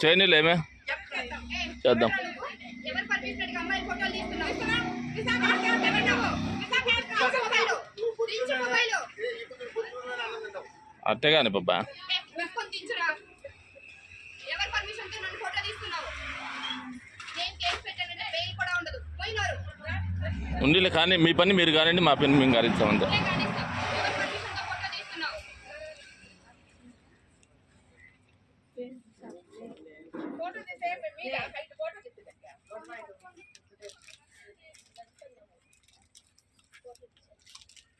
చేయనీళ్ళు ఏమే? చేద్దాం. అట్టే కానీ పోయినారు. ఉండిలే కానీ మీ పని మీరు కానివ్వండి మా పని మేము కానిస్తాం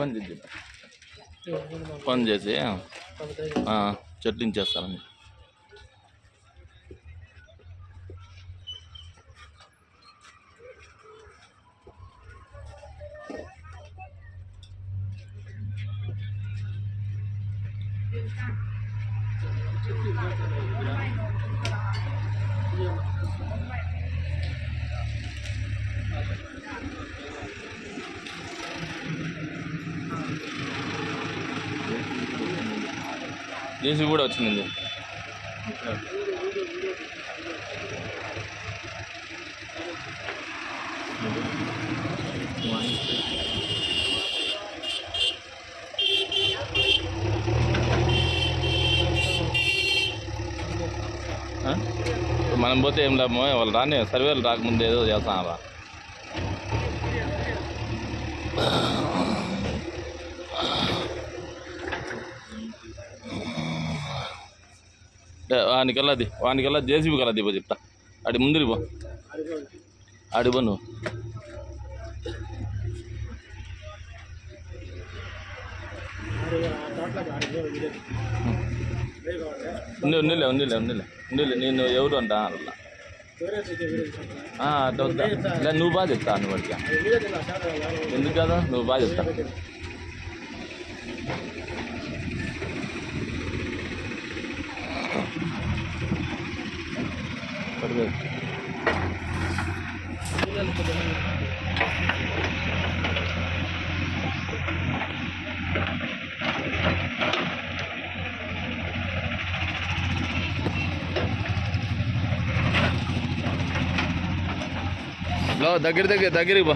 ఫోన్ చేసి ఫోన్ చేసి చెట్లు చెట్లించేస్తానండి జేసీ కూడా వచ్చింది మనం పోతే ఏం లాభమో? వాళ్ళు రాని సర్వేలు రాకముందు ఏదో చేస్తాను వానికల్లా అది వానికల్లా జేసీబీ కల్లా దిపో చెప్తా. అడి ముందురి పో అడి పో నువ్వు. ఉంది ఉందిలే ఉందిలే ఉందిలే ఉందిలే నేను ఎవరు అంటా అట్లా అట్లా వద్దా. లే, నువ్వు బాగా చెప్తా నువ్వు వాడికి ఎందుకు కదా? నువ్వు బాగా చెప్తా. పడుకో. లో దగ్గర దగ్గర దగ్గరికి పో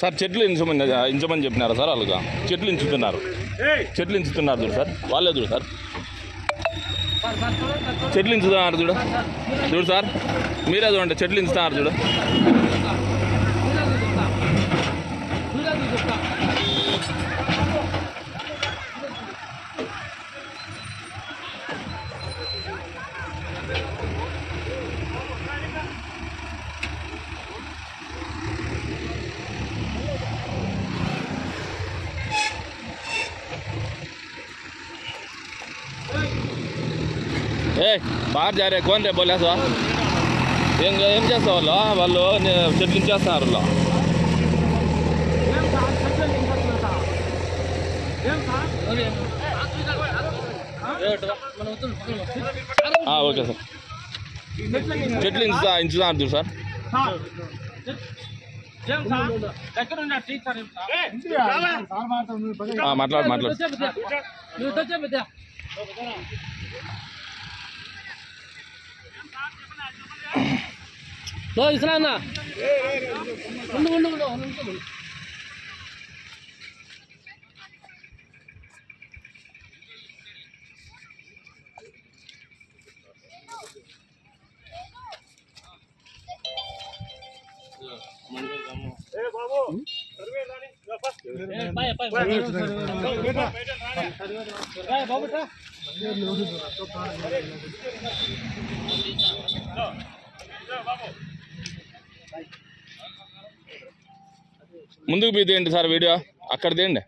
sir చెట్లు ఇంచమని ఇంచమని చెప్పినారా సార్ వాళ్ళుగా? చెట్లు ఇంచుతున్నారు. చెట్లు ఇంచుతున్నారు చూడు సార్. వాళ్ళే చూడు సార్. చెట్లు ఇంచుతున్నారు చూడు. చూడు సార్ మీరే చూడండి చెట్లు ఇంచుతున్నారు చూడు. బాగా జారే కోన్ రే బోలేసా ఏం ఏం చేస్తా వాళ్ళు వాళ్ళు నే- చెట్లు చేస్తున్నారు వాళ్ళు. Okay sir. చెట్లు ఇంచుతా ఇంచుతా అంటారు సార్. మాట్లాడు మాట్లాడు. మాట్లాడు ఇస్రాన్న ఉండు ఉండు ఉండు ఉండు ముందుకు మీ తీయండి సార్ వీడియో. అక్కడ తీయండి.